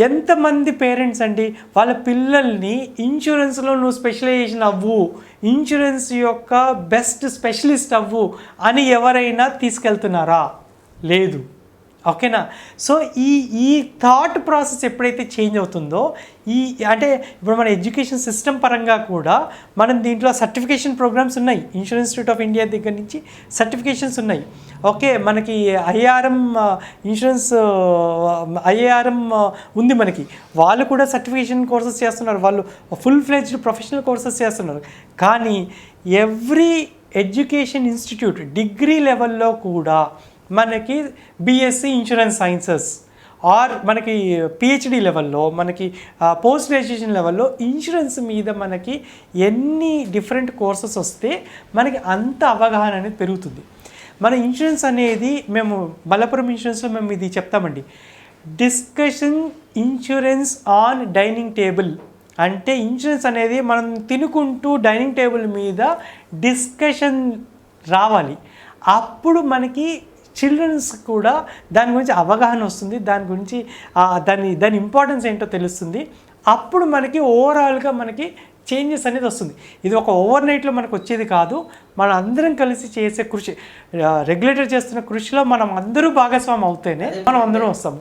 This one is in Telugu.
ఎంతమంది పేరెంట్స్ అండి వాళ్ళ పిల్లల్ని ఇన్సూరెన్స్లో నువ్వు స్పెషలైజేషన్ అవ్వు. ఇన్సూరెన్స్ యొక్క బెస్ట్ స్పెషలిస్ట్ అవ్వు అని ఎవరైనా తీసుకెళ్తున్నారా? లేదు. ఓకేనా? సో ఈ ఈ థాట్ ప్రాసెస్ ఎప్పుడైతే చేంజ్ అవుతుందో ఈ అంటే ఇప్పుడు మన ఎడ్యుకేషన్ సిస్టమ్ పరంగా కూడా మనం దీంట్లో సర్టిఫికేషన్ ప్రోగ్రామ్స్ ఉన్నాయి. ఇన్సూరెన్స్ ఇన్స్టిట్యూట్ ఆఫ్ ఇండియా దగ్గర నుంచి సర్టిఫికేషన్స్ ఉన్నాయి. ఓకే మనకి ఐఆర్ఎం ఇన్సూరెన్స్ ఐఏఆర్ఎం ఉంది మనకి. వాళ్ళు కూడా సర్టిఫికేషన్ కోర్సెస్ చేస్తున్నారు. వాళ్ళు ఫుల్ ఫ్లెజ్డ్ ప్రొఫెషనల్ కోర్సెస్ చేస్తున్నారు. కానీ ఎవ్రీ ఎడ్యుకేషన్ ఇన్స్టిట్యూట్ డిగ్రీ లెవెల్లో కూడా మనకి బీఎస్సీ ఇన్సూరెన్స్ సైన్సెస్ ఆర్ మనకి పిహెచ్డి లెవెల్లో మనకి పోస్ట్ గ్రాడ్యుయేషన్ లెవెల్లో ఇన్సూరెన్స్ మీద మనకి ఎన్ని డిఫరెంట్ కోర్సెస్ వస్తే మనకి అంత అవగాహన అనేది పెరుగుతుంది. మన ఇన్సూరెన్స్ అనేది మేము బలపురం ఇన్సూరెన్స్లో మేము ఇది చెప్తామండి. Discussion insurance on dining table అంటే ఇన్సూరెన్స్ అనేది మనం తినుకుంటూ డైనింగ్ టేబుల్ మీద డిస్కషన్ రావాలి. అప్పుడు మనకి చిల్డ్రన్స్ కూడా దాని గురించి అవగాహన వస్తుంది దాని గురించి దాని దాని ఇంపార్టెన్స్ ఏంటో తెలుస్తుంది. అప్పుడు మనకి ఓవరాల్గా మనకి చేంజెస్ అనేది వస్తుంది. ఇది ఒక ఓవర్ నైట్లో మనకు వచ్చేది కాదు. మనం అందరం కలిసి చేసే కృషి రెగ్యులేటర్ చేస్తున్న కృషిలో మనం అందరూ భాగస్వామి అవుతేనే మనం అందరం వస్తాము